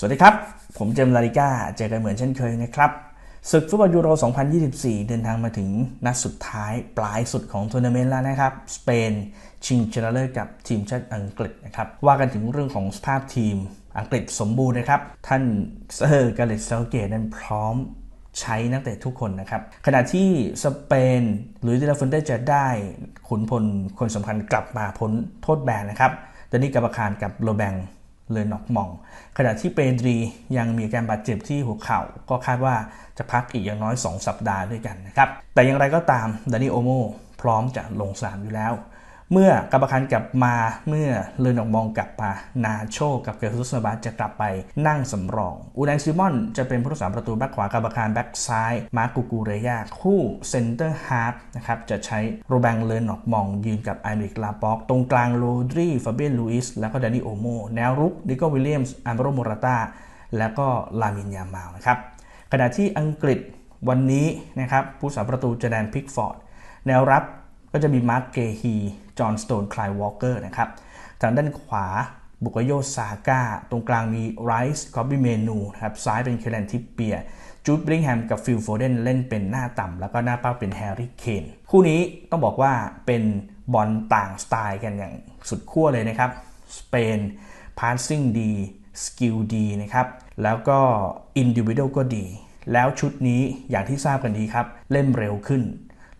สวัสดีครับ ผมเจมส์ลาริก้า เจอกันเหมือนเช่นเคยนะครับศึกฟุตบอลยูโร 2024 เดินทางมาถึงนัดสุดท้ายปลายสุดของทัวร์นาเมนต์แล้วนะครับ สเปน ชิงชนะเลิศกับทีมชาติอังกฤษนะครับ ว่ากันถึงเรื่องของสภาพทีมอังกฤษสมบูรณ์นะครับ ท่านเซอร์กาเลตเซลเกตนั้นพร้อมใช้นักเตะทุกคนนะครับ ขณะที่สเปนหรือเดลาฟอนเต้จะได้ขุนพลคนสำคัญกลับมาพ้นโทษแบนนะครับต่นี่กับอาคารกับโลแบง เลยนอกมอง ขณะที่เปดรียังมีการบาดเจ็บที่หัวเข่า ก็คาดว่าจะพักอีกอย่างน้อย 2 สัปดาห์ด้วยกันนะครับ แต่อย่างไรก็ตามดานิโอโมพร้อมจะลงสนามอยู่แล้ว เมื่อกาบคันกลับมาเมื่อเลนออกมองกลับมานาโชกับเกอร์ซุสบาจะกลับไปนั่งสำรอง อูนายซิมอนจะเป็นผู้รักษาประตูแบ็คขวากาบคันแบ็คซ้ายมาร์กูกูเรยาคู่เซนเตอร์ฮาร์ฟนะครับจะใช้โรแบงเลนออกมองยืนกับไอมิกลาป็อกตรงกลางโรดรีฟาเบียนลูอิสแล้วก็ดานิโอโมแนวรุกดิโกวิลเลียมส์อันโรโมราตาแล้วก็ลามินยามาวนะครับขณะที่อังกฤษวันนี้นะครับผู้สาประตูจะแดนพิกฟอร์ดแนวรับ ก็จะมีมาร์กเกฮีจอห์นสโตนคลายวอลเกอร์นะครับทางด้านขวาบุกโยซาก้า ตรงกลางมีไรส์คอบบี้เมนูครับซ้ายเป็นเคลนทิปเปียจูดบริงแฮมกับฟิลโฟเดนเล่นเป็นหน้าต่ำแล้วก็หน้าเป้าเป็นแฮร์รี่เคนคู่นี้ต้องบอกว่าเป็นบอลต่างสไตล์กันอย่างสุดขั้วเลยนะครับ สเปนพาสซิ่งดีสกิลดีนะครับ แล้วก็อินดิวิโดก็ดี แล้วชุดนี้อย่างที่ทราบกันดีครับ เล่นเร็วขึ้น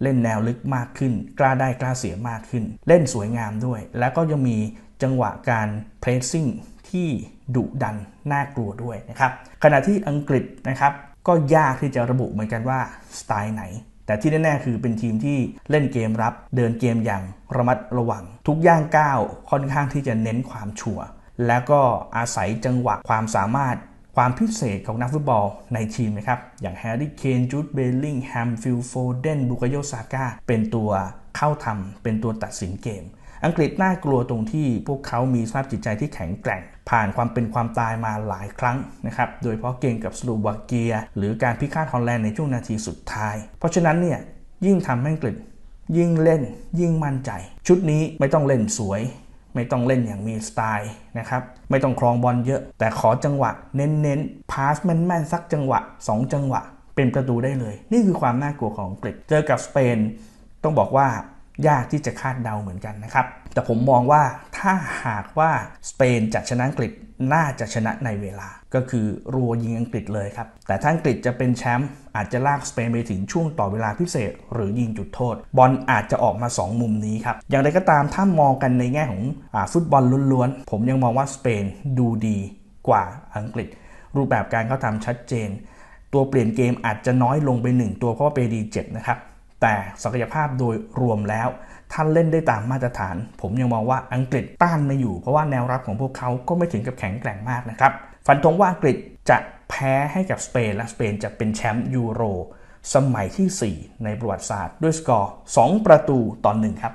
เล่นแนวลึกมากขึ้น กล้าได้กล้าเสียมากขึ้น เล่นสวยงามด้วย แล้วก็ยังมีจังหวะการเพรสซิ่งที่ดุดันน่ากลัวด้วยนะครับขณะที่อังกฤษนะครับก็ยากที่จะระบุเหมือนกันว่าสไตล์ไหน แต่ที่แน่ๆคือเป็นทีมที่เล่นเกมรับ เดินเกมอย่างระมัดระวัง ทุกย่างก้าวค่อนข้างที่จะเน้นความชัวร์แล้วก็อาศัยจังหวะความสามารถ ความพิเศษของนักฟุตบอลในทีมนะครับ อย่างแฮร์รี่เคนจูดเบลลิงแฮมฟิลโฟเดนบุกโยซาก้าเป็นตัวเข้าทำเป็นตัวตัดสินเกม อังกฤษน่ากลัวตรงที่พวกเขามีสภาพจิตใจที่แข็งแกร่ง ผ่านความเป็นความตายมาหลายครั้งนะครับ โดยเฉพาะเกมกับสโลวาเกีย หรือการพิฆาตฮอลแลนด์ในช่วงนาทีสุดท้าย เพราะฉะนั้นเนี่ยยิ่งทำให้อังกฤษยิ่งเล่นยิ่งมั่นใจ ชุดนี้ไม่ต้องเล่นสวย ไม่ต้องเล่นอย่างมีสไตล์นะครับ ไม่ต้องครองบอลเยอะ แต่ขอจังหวะ เน้นๆพาสแม่นๆสักจังหวะ 2 จังหวะ เป็นประตูได้เลย นี่คือความน่ากลัวของอังกฤษเจอกับสเปน ต้องบอกว่า ยากที่จะคาดเดาเหมือนกันนะครับ แต่ผมมองว่าถ้าหากว่าสเปนจะชนะอังกฤษน่าจะชนะในเวลา ก็คือรัวยิงอังกฤษเลยครับ แต่ถ้าอังกฤษจะเป็นแชมป์อาจจะลากสเปนไปถึงช่วงต่อเวลาพิเศษ หรือยิงจุดโทษ บอลอาจจะออกมา 2 มุมนี้ครับ อย่างไรก็ตามถ้ามองกันในแง่ของอฟุตบอลล้วนๆ ผมยังมองว่าสเปนดูดีกว่าอังกฤษ รูปแบบการเขาทำชัดเจน ตัวเปลี่ยนเกมอาจจะน้อยลงไป1ตัวเพราะว่าเปดีเจ็บนะครับ แต่ศักยภาพโดยรวมแล้วท่านเล่นได้ตามมาตรฐาน ผมยังมองว่าอังกฤษต้านไม่อยู่ เพราะว่าแนวรับของพวกเขาก็ไม่ถึงกับแข็งแกร่งมากนะครับ ฟันธงว่าอังกฤษจะแพ้ให้กับสเปนและสเปนจะเป็นแชมป์ยูโร สมัยที่ 4 ในประวัติศาสตร์ด้วยสกอร์ 2 ประตูต่อหนึ่งครับ